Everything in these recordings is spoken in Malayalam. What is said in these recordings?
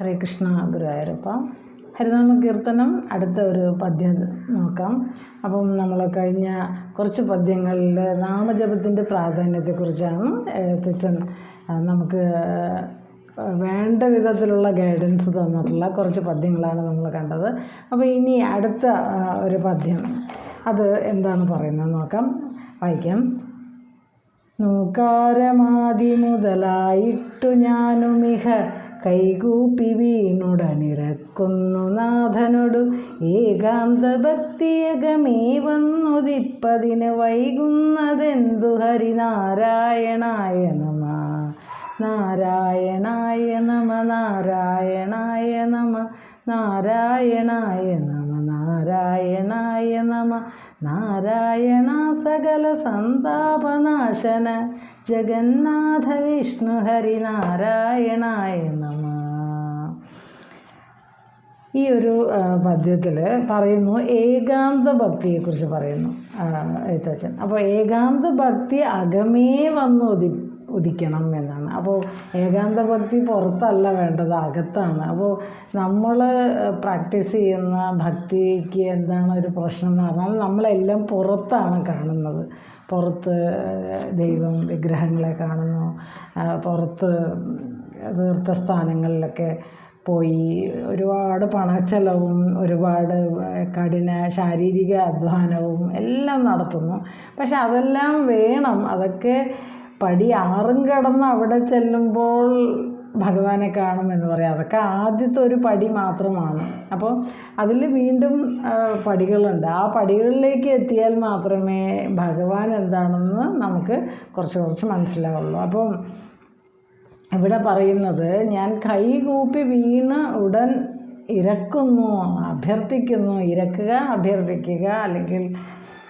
ഹരേ കൃഷ്ണ ഗുരുവായൂരപ്പ. ഹരിനാമ കീർത്തനം അടുത്ത ഒരു പദ്യം നോക്കാം. അപ്പം നമ്മൾ കഴിഞ്ഞ കുറച്ച് പദ്യങ്ങളിൽ നാമജപത്തിന്റെ പ്രാധാന്യത്തെക്കുറിച്ചാണ് എഴുത്തച്ഛൻ നമുക്ക് വേണ്ട വിധത്തിലുള്ള ഗൈഡൻസ് തന്നിട്ടുള്ള കുറച്ച് പദ്യങ്ങളാണ് നമ്മൾ കണ്ടത്. അപ്പോൾ ഇനി അടുത്ത ഒരു പദ്യം. അത് എന്താണ് പറയുന്നത് നോക്കാം. വായിക്കാം. നൂക്കാരമാതി മുതലായിട്ടു ഞാനുമിഹ കൈകൂപ്പി വീണുടനിരക്കുന്നു നാഥനോടു ഏകാന്ത ഭക്തിയകമേ വന്നുദിപ്പതിന് വൈകുന്നതെന്തു ഹരിനാരായണായ നമ നാരായണായ നമ നാരായണായ നമ നാരായണായ നമ നാരായണായ നമ. നാരായണ സകല സന്താപനാശന ജഗന്നാഥ വിഷ്ണു ഹരി നാരായണായ നമ. ഈ ഒരു പദ്യത്തിൽ പറയുന്നു ഏകാന്ത ഭക്തിയെക്കുറിച്ച് പറയുന്നു എഴുത്തച്ഛൻ. അപ്പോൾ ഏകാന്ത ഭക്തി അകമേ വന്നു ഉദി ഉദിക്കണം എന്നാണ്. അപ്പോൾ ഏകാന്ത ഭക്തി പുറത്തല്ല വേണ്ടത് അകത്താണ്. അപ്പോൾ നമ്മൾ പ്രാക്ടീസ് ചെയ്യുന്ന ഭക്തിക്ക് എന്താണ് ഒരു പ്രശ്നം എന്ന് പറഞ്ഞാൽ നമ്മളെല്ലാം പുറത്താണ് കാണുന്നത്. പുറത്ത് ദൈവം വിഗ്രഹങ്ങളെ കാണുന്നു. പുറത്ത് തീർത്ഥസ്ഥാനങ്ങളിലൊക്കെ പോയി ഒരുപാട് പണച്ചെലവും ഒരുപാട് കഠിന ശാരീരിക അധ്വാനവും എല്ലാം നടത്തുന്നു. പക്ഷെ അതെല്ലാം വേണം. അതൊക്കെ പടി ആറും കടന്ന് അവിടെ ചെല്ലുമ്പോൾ ഭഗവാനെ കാണുമെന്ന് പറയാം. അതൊക്കെ ആദ്യത്തെ ഒരു പടി മാത്രമാണ്. അപ്പോൾ അതിൽ വീണ്ടും പടികളുണ്ട്. ആ പടികളിലേക്ക് എത്തിയാൽ മാത്രമേ ഭഗവാൻ എന്താണെന്ന് നമുക്ക് കുറച്ച് കുറച്ച് മനസ്സിലാവുള്ളൂ. അപ്പം ഇവിടെ പറയുന്നത് ഞാൻ കൈകൂപ്പി വീണ് ഉടൻ ഇരക്കുന്നു അഭ്യർത്ഥിക്കുന്നു. ഇരക്കുക അഭ്യർത്ഥിക്കുക. അല്ലെങ്കിൽ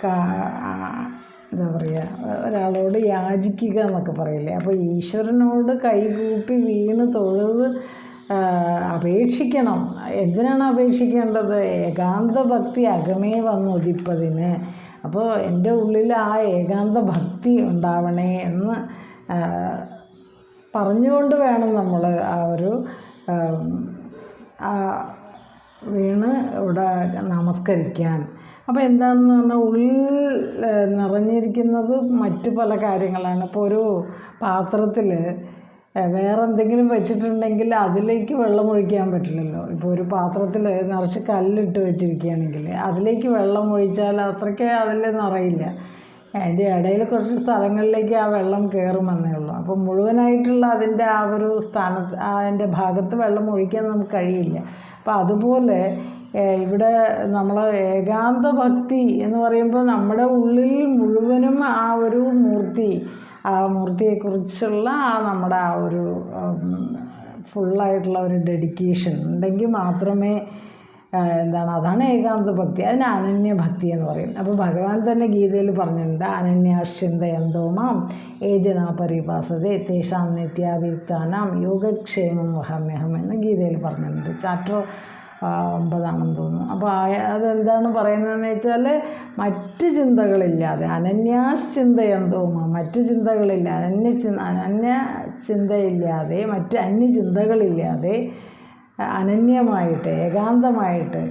കാ- എന്താ പറയുക ഒരാളോട് യാചിക്കുക എന്നൊക്കെ പറയില്ലേ? അപ്പോൾ ഈശ്വരനോട് കൈകൂപ്പി വീണ് തൊഴുത് അപേക്ഷിക്കണം. എന്തിനാണ് അപേക്ഷിക്കേണ്ടത്? ഏകാന്ത ഭക്തി അകമേ വന്നു ഉദിപ്പതിന് അപ്പോൾ എന്റെ ഉള്ളിൽ ആ ഏകാന്ത ഭക്തി ഉണ്ടാവണേ എന്ന് പറഞ്ഞുകൊണ്ട് വേണം നമ്മൾ ആ ഒരു വീണ് ഇവിടെ നമസ്കരിക്കാൻ. അപ്പോൾ എന്താണെന്ന് പറഞ്ഞാൽ ഉള്ളിൽ നിറഞ്ഞിരിക്കുന്നത് മറ്റു പല കാര്യങ്ങളാണ്. ഇപ്പോൾ ഒരു പാത്രത്തിൽ വേറെ എന്തെങ്കിലും വെച്ചിട്ടുണ്ടെങ്കിൽ അതിലേക്ക് വെള്ളം ഒഴിക്കാൻ പറ്റില്ലല്ലോ. ഇപ്പോൾ ഒരു പാത്രത്തിൽ നിറച്ച് കല്ലിട്ട് വെച്ചിരിക്കുകയാണെങ്കിൽ അതിലേക്ക് വെള്ളം ഒഴിച്ചാൽ അത്രയ്ക്ക് അതിൽ നിറയില്ല അതിന്റെ ഇടയിൽ കുറച്ച് സ്ഥലങ്ങളിലേക്ക് ആ വെള്ളം കയറുമെന്നേ ഉള്ളൂ. അപ്പോൾ മുഴുവനായിട്ടുള്ള അതിന്റെ ആ ഒരു സ്ഥാനത്ത് അതിന്റെ ഭാഗത്ത് വെള്ളം ഒഴിക്കാൻ നമുക്ക് കഴിയില്ല. അപ്പോൾ അതുപോലെ ഇവിടെ നമ്മൾ ഏകാന്ത ഭക്തി എന്ന് പറയുമ്പോൾ നമ്മുടെ ഉള്ളിൽ മുഴുവനും ആ ഒരു മൂർത്തി ആ മൂർത്തിയെക്കുറിച്ചുള്ള ആ നമ്മുടെ ആ ഒരു ഫുള്ളായിട്ടുള്ള ഒരു ഡെഡിക്കേഷൻ ഉണ്ടെങ്കിൽ മാത്രമേ എന്താണ് അതാണ് ഏകാന്ത ഭക്തി അതിന് അനന്യ ഭക്തി എന്ന് പറയും. അപ്പോൾ ഭഗവാൻ തന്നെ ഗീതയിൽ പറഞ്ഞിട്ടുണ്ട് അനന്യാശ്ചിന്തയന്തോ മാം ഏജനാ പരിഭാസതേ തേഷാം നിത്യാഭിയുക്താനാം യോഗക്ഷേമം വഹമ്യഹം എന്ന് ഗീതയിൽ പറഞ്ഞിട്ടുണ്ട്. ചാപ്റ്റർ ഒമ്പതാണെന്ന് തോന്നുന്നു. അപ്പോൾ അതെന്താണ് പറയുന്നതെന്ന് വെച്ചാൽ മറ്റ് ചിന്തകളില്ലാതെ അനന്യാസ് ചിന്ത എന്തോ മറ്റ് ചിന്തകളില്ല അനന്യ ചിന്ത അനന്യ ചിന്തയില്ലാതെ മറ്റ് അന്യ ചിന്തകളില്ലാതെ അനന്യമായിട്ട് ഏകാന്തമായിട്ട്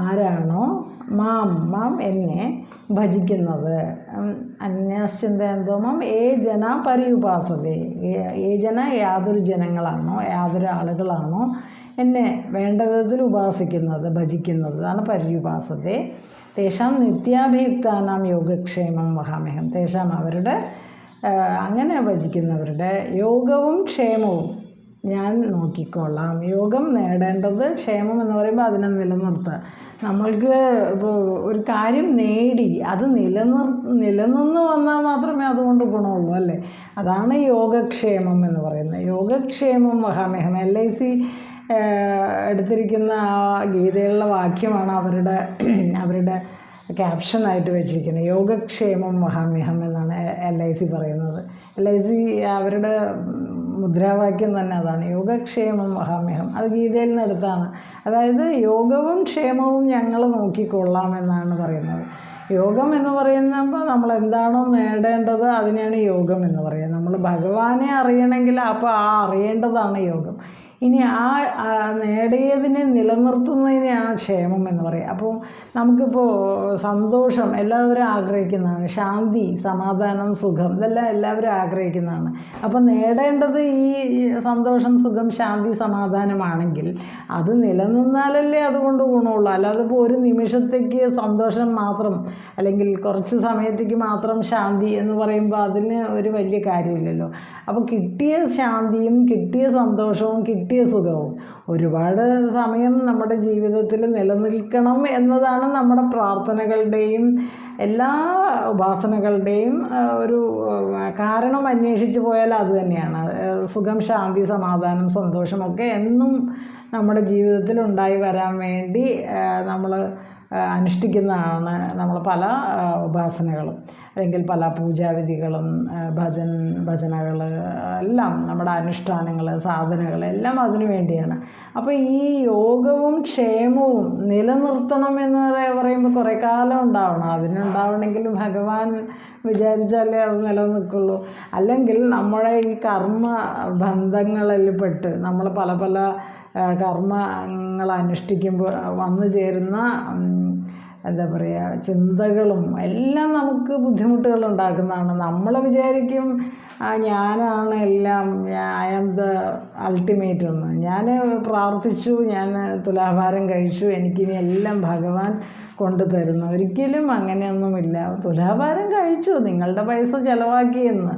ആരാണോ മാം മാം എന്നെ ഭജിക്കുന്നത്. അന്യാശ്ചിന്ത എന്തോ മാം ഏ ജന പരിയുപാസതേ ഏ ജന യാതൊരു ജനങ്ങളാണോ യാതൊരു ആളുകളാണോ എന്നെ വേണ്ട വിധത്തിൽ ഉപാസിക്കുന്നത് ഭജിക്കുന്നത് അതാണ് പര്യുപാസത്തെ. തേഷാം നിത്യാഭിയുക്താനാം യോഗക്ഷേമം മഹാമേഹം. തേഷാം അവരുടെ അങ്ങനെ ഭജിക്കുന്നവരുടെ യോഗവും ക്ഷേമവും ഞാൻ നോക്കിക്കൊള്ളാം. യോഗം നേടേണ്ടത് ക്ഷേമം എന്ന് പറയുമ്പോൾ അതിനെ നിലനിർത്തുക നമ്മൾക്ക് ഒരു കാര്യം നേടി അത് നിലനിർ നിലനിന്ന് വന്നാൽ മാത്രമേ അതുകൊണ്ട് ഗുണമുള്ളൂ അല്ലേ? അതാണ് യോഗക്ഷേമം എന്ന് പറയുന്നത്. യോഗക്ഷേമം മഹാമേഹം എൽ ഐ സി എടുത്തിരിക്കുന്ന ആ ഗീതയിലുള്ള വാക്യമാണ് അവരുടെ അവരുടെ ക്യാപ്ഷനായിട്ട് വെച്ചിരിക്കുന്നത്. യോഗക്ഷേമം മഹാമ്യഹം എന്നാണ് എൽ ഐ സി പറയുന്നത്. എൽ ഐ സി അവരുടെ മുദ്രാവാക്യം തന്നെ അതാണ്. യോഗക്ഷേമം മഹാമ്യഹം അത് ഗീതയിൽ നിന്നെടുത്താണ് അതായത് യോഗവും ക്ഷേമവും ഞങ്ങൾ നോക്കിക്കൊള്ളാം എന്നാണ് പറയുന്നത്. യോഗം എന്ന് പറയുമ്പോൾ നമ്മൾ എന്താണോ നേടേണ്ടത് അതിനെയാണ് യോഗം എന്ന് പറയുന്നത്. നമ്മൾ ഭഗവാനെ അറിയണമെങ്കിൽ അപ്പോൾ ആ അറിയേണ്ടതാണ് യോഗം. ഇനി ആ നേടിയതിനെ നിലനിർത്തുന്നതിനെയാണ് ക്ഷേമം എന്ന് പറയുക. അപ്പോൾ നമുക്കിപ്പോൾ സന്തോഷം എല്ലാവരും ആഗ്രഹിക്കുന്നതാണ്. ശാന്തി സമാധാനം സുഖം ഇതെല്ലാം എല്ലാവരും ആഗ്രഹിക്കുന്നതാണ്. അപ്പോൾ നേടേണ്ടത് ഈ സന്തോഷം സുഖം ശാന്തി സമാധാനമാണെങ്കിൽ അത് നിലനിന്നാലല്ലേ അതുകൊണ്ട് ഗുണമുള്ളൂ. അല്ലാതെ ഇപ്പോൾ ഒരു നിമിഷത്തേക്ക് സന്തോഷം മാത്രം അല്ലെങ്കിൽ കുറച്ച് സമയത്തേക്ക് മാത്രം ശാന്തി എന്ന് പറയുമ്പോൾ അതിന് ഒരു വലിയ കാര്യമില്ലല്ലോ. അപ്പോൾ കിട്ടിയ ശാന്തിയും കിട്ടിയ സന്തോഷവും സുഖവും. ഒരുപാട് സമയം നമ്മുടെ ജീവിതത്തിൽ നിലനിൽക്കണം എന്നതാണ് നമ്മുടെ പ്രാർത്ഥനകളുടെയും എല്ലാ ഉപാസനകളുടെയും ഒരു കാരണം അന്വേഷിച്ച് പോയാൽ അത് തന്നെയാണ്. സുഖം ശാന്തി സമാധാനം സന്തോഷമൊക്കെ എന്നും നമ്മുടെ ജീവിതത്തിൽ ഉണ്ടായി വരാൻ വേണ്ടി നമ്മൾ അനുഷ്ഠിക്കുന്നതാണ് നമ്മൾ പല ഉപാസനകളും. അല്ലെങ്കിൽ പല പൂജാവിധികളും ഭജൻ ഭജനകൾ എല്ലാം നമ്മുടെ അനുഷ്ഠാനങ്ങൾ സാധനകൾ എല്ലാം അതിനു വേണ്ടിയാണ്. അപ്പോൾ ഈ യോഗവും ക്ഷേമവും നിലനിർത്തണം എന്ന് പറയുമ്പോൾ കുറേ കാലം ഉണ്ടാവണം. അതിനുണ്ടാവണമെങ്കിൽ ഭഗവാൻ വിചാരിച്ചാലേ അത് നിലനിൽക്കുള്ളൂ. അല്ലെങ്കിൽ നമ്മുടെ ഈ കർമ്മ ബന്ധങ്ങളിൽ പെട്ട് നമ്മൾ പല പല കർമ്മങ്ങൾ അനുഷ്ഠിക്കുമ്പോൾ വന്നു ചേരുന്ന എന്താ പറയുക ചിന്തകളും എല്ലാം നമുക്ക് ബുദ്ധിമുട്ടുകൾ ഉണ്ടാക്കുന്നതാണ്. നമ്മൾ വിചാരിക്കും ഞാനാണ് എല്ലാം ഐ ആം ദ അൾട്ടിമേറ്റ് എന്ന്. ഞാൻ പ്രാർത്ഥിച്ചു ഞാൻ തുലാഭാരം കഴിച്ചു എനിക്കിനി എല്ലാം ഭഗവാൻ കൊണ്ടു തരുന്നു. ഒരിക്കലും അങ്ങനെയൊന്നുമില്ല. തുലാഭാരം കഴിച്ചു നിങ്ങളുടെ പൈസ ചിലവാക്കിയെന്ന്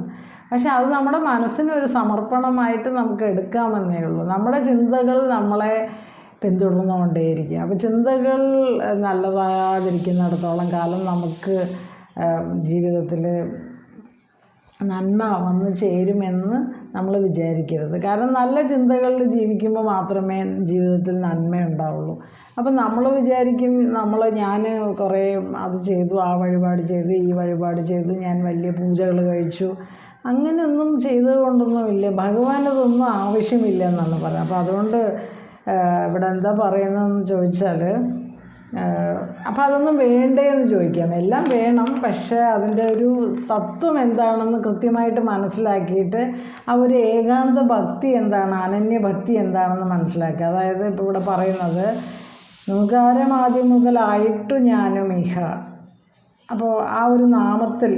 പക്ഷെ അത് നമ്മുടെ മനസ്സിനൊരു സമർപ്പണമായിട്ട് നമുക്ക് എടുക്കാമെന്നേ ഉള്ളൂ. നമ്മുടെ ചിന്തകൾ നമ്മളെ പിന്തുടർന്നുകൊണ്ടേയിരിക്കും. അപ്പോൾ ചിന്തകൾ നല്ലതാകാതിരിക്കുന്നിടത്തോളം കാലം നമുക്ക് ജീവിതത്തിൽ നന്മ വന്നു ചേരുമെന്ന് നമ്മൾ വിചാരിക്കരുത്. കാരണം നല്ല ചിന്തകളിൽ ജീവിക്കുമ്പോൾ മാത്രമേ ജീവിതത്തിൽ നന്മ ഉണ്ടാവുള്ളൂ അപ്പം നമ്മൾ വിചാരിക്കും നമ്മൾ ഞാൻ കുറേ അത് ചെയ്തു ആ വഴിപാട് ചെയ്തു ഈ വഴിപാട് ചെയ്തു ഞാൻ വലിയ പൂജകൾ കഴിച്ചു. അങ്ങനെയൊന്നും ചെയ്തുകൊണ്ടൊന്നുമില്ല. ഭഗവാൻ അതൊന്നും ആവശ്യമില്ല എന്നാണ് പറയുന്നത്. അപ്പോൾ അതുകൊണ്ട് ഇവിടെ എന്താ പറയുന്നതെന്ന് ചോദിച്ചാൽ അപ്പോൾ അതൊന്നും വേണ്ടേ എന്ന് ചോദിക്കാം. എല്ലാം വേണം പക്ഷേ അതിന്റെ ഒരു തത്വം എന്താണെന്ന് കൃത്യമായിട്ട് മനസ്സിലാക്കിയിട്ട് ആ ഒരു ഏകാന്ത ഭക്തി എന്താണ് അനന്യ ഭക്തി എന്താണെന്ന് മനസ്സിലാക്കുക. അതായത് ഇപ്പോൾ ഇവിടെ പറയുന്നത് നൂകാരമാദ്യം മുതലായിട്ടു ഞാനും ഇഹ. അപ്പോൾ ആ ഒരു നാമത്തിൽ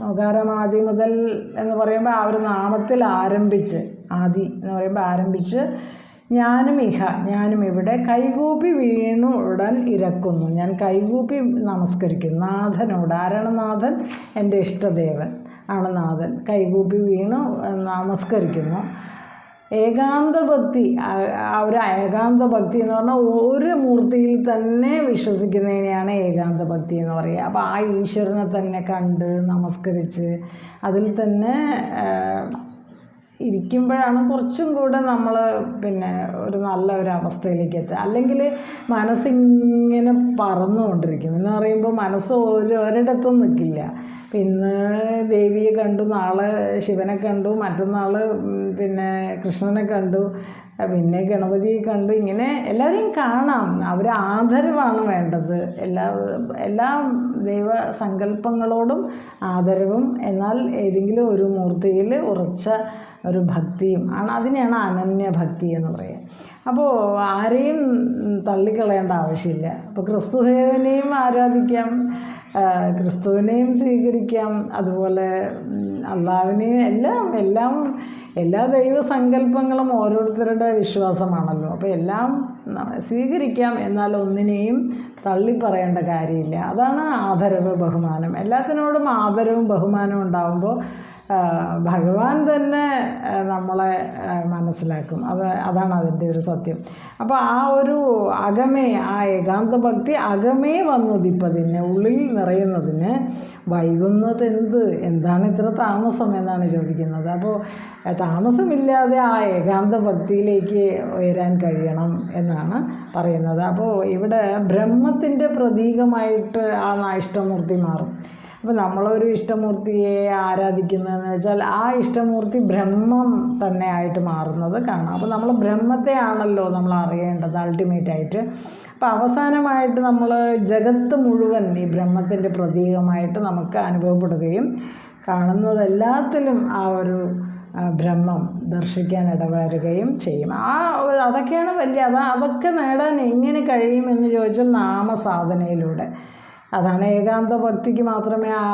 നൂകാരമാദി മുതൽ എന്ന് പറയുമ്പോൾ ആ ഒരു നാമത്തിൽ ആരംഭിച്ച് ആദി എന്ന് പറയുമ്പോൾ ആരംഭിച്ച് ഞാനും ഇഹ ഞാനും ഇവിടെ കൈകൂപ്പി വീണു ഉടൻ ഇരക്കുന്നു. ഞാൻ കൈകൂപ്പി നമസ്കരിക്കുന്നു. നാഥനോട് ആരാണ് നാഥൻ എന്റെ ഇഷ്ടദേവൻ ആണ് നാഥൻ കൈകൂപ്പി വീണു നമസ്കരിക്കുന്നു. ഏകാന്ത ഭക്തി ആ- ഒരു ഏകാന്ത ഭക്തി എന്ന് പറഞ്ഞാൽ ഒരു മൂർത്തിയിൽ തന്നെ വിശ്വസിക്കുന്നതിനെയാണ് ഏകാന്ത ഭക്തി എന്ന് പറയുക. അപ്പോൾ ആ ഈശ്വരനെ തന്നെ കണ്ട് നമസ്കരിച്ച് അതിൽ തന്നെ ഇരിക്കുമ്പോഴാണ് കുറച്ചും കൂടെ നമ്മൾ പിന്നെ ഒരു നല്ല ഒരു അവസ്ഥയിലേക്ക് എത്തുക. അല്ലെങ്കിൽ മനസ്സിങ്ങനെ പറന്നുകൊണ്ടിരിക്കും. എന്ന് പറയുമ്പോൾ മനസ്സ് ഒരു ഒരിടത്തും നിൽക്കില്ല പിന്നെ ദേവിയെ കണ്ടു നാളെ ശിവനെ കണ്ടു മറ്റന്നാൾ പിന്നെ കൃഷ്ണനെ കണ്ടു പിന്നെ ഗണപതിയെ കണ്ടു. ഇങ്ങനെ എല്ലാവരെയും കാണാം. അവർ ആദരവാണ് വേണ്ടത്. എല്ലാ എല്ലാ ദൈവ സങ്കല്പങ്ങളോടും ആദരവും. എന്നാൽ ഏതെങ്കിലും ഒരു മൂർത്തിയിൽ ഉറച്ച ഒരു ഭക്തിയും ആണ് അതിനെയാണ് അനന്യഭക്തി എന്ന് പറയുക. അപ്പോൾ ആരെയും തള്ളിക്കളയേണ്ട ആവശ്യമില്ല. അപ്പോൾ ക്രിസ്തുദേവനെയും ആരാധിക്കാം ക്രിസ്തുവിനെയും സ്വീകരിക്കാം അതുപോലെ അള്ളാവിനെയും എല്ലാം എല്ലാം എല്ലാ ദൈവസങ്കല്പങ്ങളും ഓരോരുത്തരുടെ വിശ്വാസമാണല്ലോ. അപ്പോൾ എല്ലാം സ്വീകരിക്കാം എന്നാൽ ഒന്നിനെയും തള്ളിപ്പറയേണ്ട കാര്യമില്ല. അതാണ് ആദരവ് ബഹുമാനം. എല്ലാത്തിനോടും ആദരവും ബഹുമാനവും ഉണ്ടാകുമ്പോൾ ഭഗവാൻ തന്നെ നമ്മളെ മനസ്സിലാക്കും. അത് അതാണ് അതിന്റെ ഒരു സത്യം. അപ്പോൾ ആ ഒരു അകമേ ആ ഏകാന്ത ഭക്തി അകമേ വന്നുദിപ്പതിന് ഉള്ളിൽ നിറയുന്നതിന് വൈകുന്നത് എന്ത് എന്താണ് ഇത്ര താമസം എന്നാണ് ചോദിക്കുന്നത്. അപ്പോൾ താമസമില്ലാതെ ആ ഏകാന്ത ഭക്തിയിലേക്ക് ഉയരാൻ കഴിയണം എന്നാണ് പറയുന്നത്. അപ്പോൾ ഇവിടെ ബ്രഹ്മത്തിന്റെ പ്രതീകമായിട്ട് ആ ഇഷ്ടമൂർത്തി മാറും. അപ്പോൾ നമ്മളൊരു ഇഷ്ടമൂർത്തിയെ ആരാധിക്കുന്നതെന്ന് വെച്ചാൽ ആ ഇഷ്ടമൂർത്തി ബ്രഹ്മം തന്നെ ആയിട്ട് മാറുന്നത് കാണാം അപ്പോൾ നമ്മൾ ബ്രഹ്മത്തെ ആണല്ലോ നമ്മൾ അറിയേണ്ടത് അൾട്ടിമേറ്റ് ആയിട്ട്. അപ്പോൾ അവസാനമായിട്ട് നമ്മൾ ജഗത്ത് മുഴുവൻ ഈ ബ്രഹ്മത്തിന്റെ പ്രതീകമായിട്ട് നമുക്ക് അനുഭവപ്പെടുകയും കാണുന്നതെല്ലാത്തിലും ആ ഒരു ബ്രഹ്മം ദർശിക്കാൻ ഇടവരുകയും ചെയ്യും. ആ അതൊക്കെയാണ് വലിയ അതാ അതൊക്കെ നേടാൻ എങ്ങനെ കഴിയുമെന്ന് ചോദിച്ചാൽ നാമസാധനയിലൂടെ. അതാണ് ഏകാന്ത ഭക്തിക്ക് മാത്രമേ ആ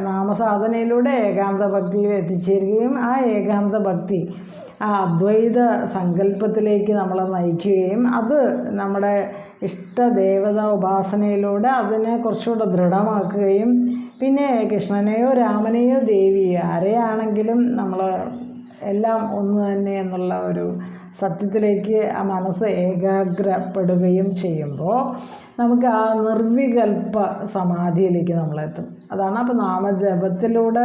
നാമസാധനയിലൂടെ ഏകാന്ത ഭക്തിയിൽ എത്തിച്ചേരുകയും ആ ഏകാന്ത ഭക്തി ആ അദ്വൈത സങ്കല്പത്തിലേക്ക് നമ്മളെ നയിക്കുകയും അത് നമ്മുടെ ഇഷ്ടദേവത ഉപാസനയിലൂടെ അതിനെ കുറച്ചുകൂടെ ദൃഢമാക്കുകയും പിന്നെ കൃഷ്ണനെയോ രാമനെയോ ദേവിയോ ആരെയാണെങ്കിലും നമ്മൾ എല്ലാം ഒന്ന് തന്നെ എന്നുള്ള ഒരു സത്യത്തിലേക്ക് ആ മനസ്സ് ഏകാഗ്രപ്പെടുകയും ചെയ്യുമ്പോൾ നമുക്ക് ആ നിർവികൽപ്പ സമാധിയിലേക്ക് നമ്മളെത്തും. അതാണ് അപ്പോൾ നാമജപത്തിലൂടെ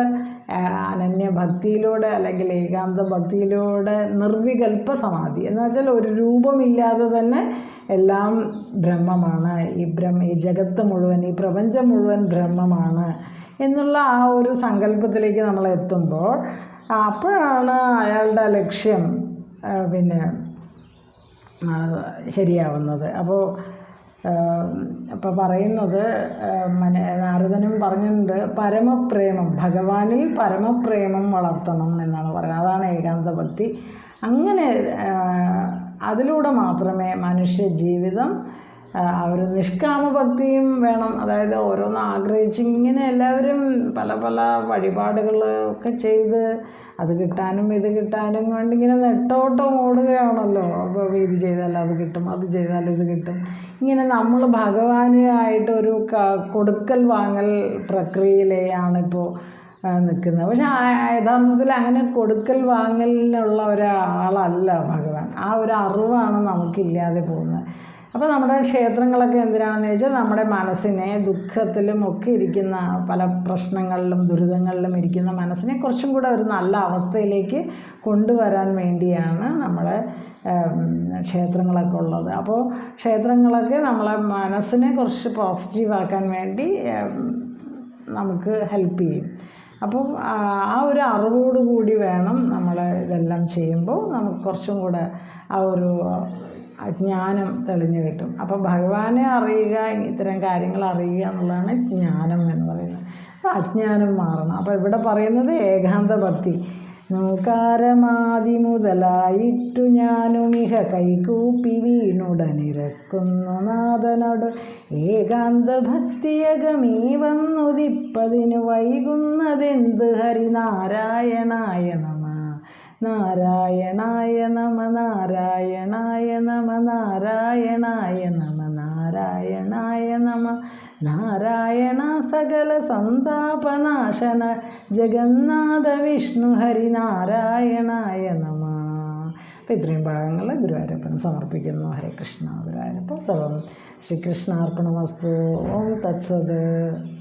അനന്യ അനന്യഭക്തിയിലൂടെ അല്ലെങ്കിൽ ഏകാന്ത ഭക്തിയിലൂടെ നിർവികൽപ്പ സമാധി. എന്ന് വെച്ചാൽ ഒരു രൂപമില്ലാതെ തന്നെ എല്ലാം ബ്രഹ്മമാണ്. ഈ ബ്രഹ്മ ഈ ജഗത്ത് മുഴുവൻ ഈ പ്രപഞ്ചം മുഴുവൻ ബ്രഹ്മമാണ് എന്നുള്ള ആ ഒരു സങ്കല്പത്തിലേക്ക് നമ്മൾ എത്തുമ്പോൾ അപ്പോഴാണ് അയാളുടെ ലക്ഷ്യം പിന്നെ ശരിയാവുന്നത്. അപ്പോൾ അപ്പോൾ പറയുന്നത് മനെ നാരദനും പറഞ്ഞിട്ടുണ്ട് പരമപ്രേമം ഭഗവാനിൽ പരമപ്രേമം വളർത്തണം എന്നാണ് പറയുന്നത്. അതാണ് ഏകാന്ത ഭക്തി അങ്ങനെ അതിലൂടെ മാത്രമേ മനുഷ്യ ജീവിതം ആ, ഒരു നിഷ്കാമ ഭക്തിയും വേണം. അതായത് ഓരോന്ന് ആഗ്രഹിച്ച് ഇങ്ങനെ എല്ലാവരും പല പല വഴിപാടുകൾ ഒക്കെ ചെയ്ത് അത് കിട്ടാനും ഇത് കിട്ടാനും കൊണ്ട് ഇങ്ങനെ നെട്ടോട്ടം ഓടുകയാണല്ലോ. അപ്പോൾ ഇത് ചെയ്താൽ അത് കിട്ടും അത് ചെയ്താൽ ഇത് കിട്ടും. ഇങ്ങനെ നമ്മൾ ഭഗവാനായിട്ട് ഒരു കൊടുക്കൽ വാങ്ങൽ പ്രക്രിയയിലെയാണിപ്പോൾ നിൽക്കുന്നത്. പക്ഷെ യഥാർത്ഥത്തിൽ അങ്ങനെ കൊടുക്കൽ വാങ്ങലിനുള്ള ഒരാളല്ല ഭഗവാൻ. ആ ഒരു അറിവാണ് നമുക്കില്ലാതെ പോകുന്നത്. അപ്പോൾ നമ്മുടെ ക്ഷേത്രങ്ങളൊക്കെ എന്തിനാണെന്ന് ചോദിച്ചാൽ നമ്മുടെ മനസ്സിനെ ദുഃഖത്തിലും ഒക്കെ ഇരിക്കുന്ന പല പ്രശ്നങ്ങളിലും ദുരിതങ്ങളിലും ഇരിക്കുന്ന മനസ്സിനെ കുറച്ചും കൂടെ ഒരു നല്ല അവസ്ഥയിലേക്ക് കൊണ്ടുവരാൻ വേണ്ടിയാണ് നമ്മുടെ ക്ഷേത്രങ്ങളൊക്കെ ഉള്ളത്. അപ്പോൾ ക്ഷേത്രങ്ങളൊക്കെ നമ്മളെ മനസ്സിനെ കുറച്ച് പോസിറ്റീവാക്കാൻ വേണ്ടി നമുക്ക് ഹെൽപ്പ് ചെയ്യും. അപ്പോൾ ആ ഒരു അറിവോട് കൂടി വേണം നമ്മൾ ഇതെല്ലാം ചെയ്യുമ്പോൾ നമുക്ക് കുറച്ചും കൂടെ ആ ഒരു ജ്ഞാനം തെളിഞ്ഞു കിട്ടും. അപ്പോൾ ഭഗവാനെ അറിയുക ഇത്തരം കാര്യങ്ങൾ അറിയുക എന്നുള്ളതാണ് ജ്ഞാനം എന്ന് പറയുന്നത്. അജ്ഞാനം മാറണം. അപ്പോൾ ഇവിടെ പറയുന്നത് ഏകാന്ത ഭക്തി. നൂകാരമാതി മുതലായിട്ടു ഞാനുമിഹ കൈകൂപ്പി വീണുടനിരക്കുന്നു നാഥനോട്. ഏകാന്ത ഭക്തിയകമീ വന്നുദിപ്പതിനു വൈകുന്നതെന്ത് ഹരിനാരായണായ നമ നാരായണായ നമ നാരായണായ നമ നാരായണായ നമ നാരായണായ നമ നാരായണ സകല സന്താപനാശന ജഗന്നാഥ വിഷ്ണു ഹരി നാരായണായ നമ. അപ്പം ഇത്രയും ഭാഗങ്ങൾ ഗുരുവായൂരപ്പന് സമർപ്പിക്കുന്നു. ഹരേ കൃഷ്ണ ഗുരുവായൂരപ്പ. സർവം ശ്രീകൃഷ്ണാർപ്പണമസ്തു. ഓം തത്സത്.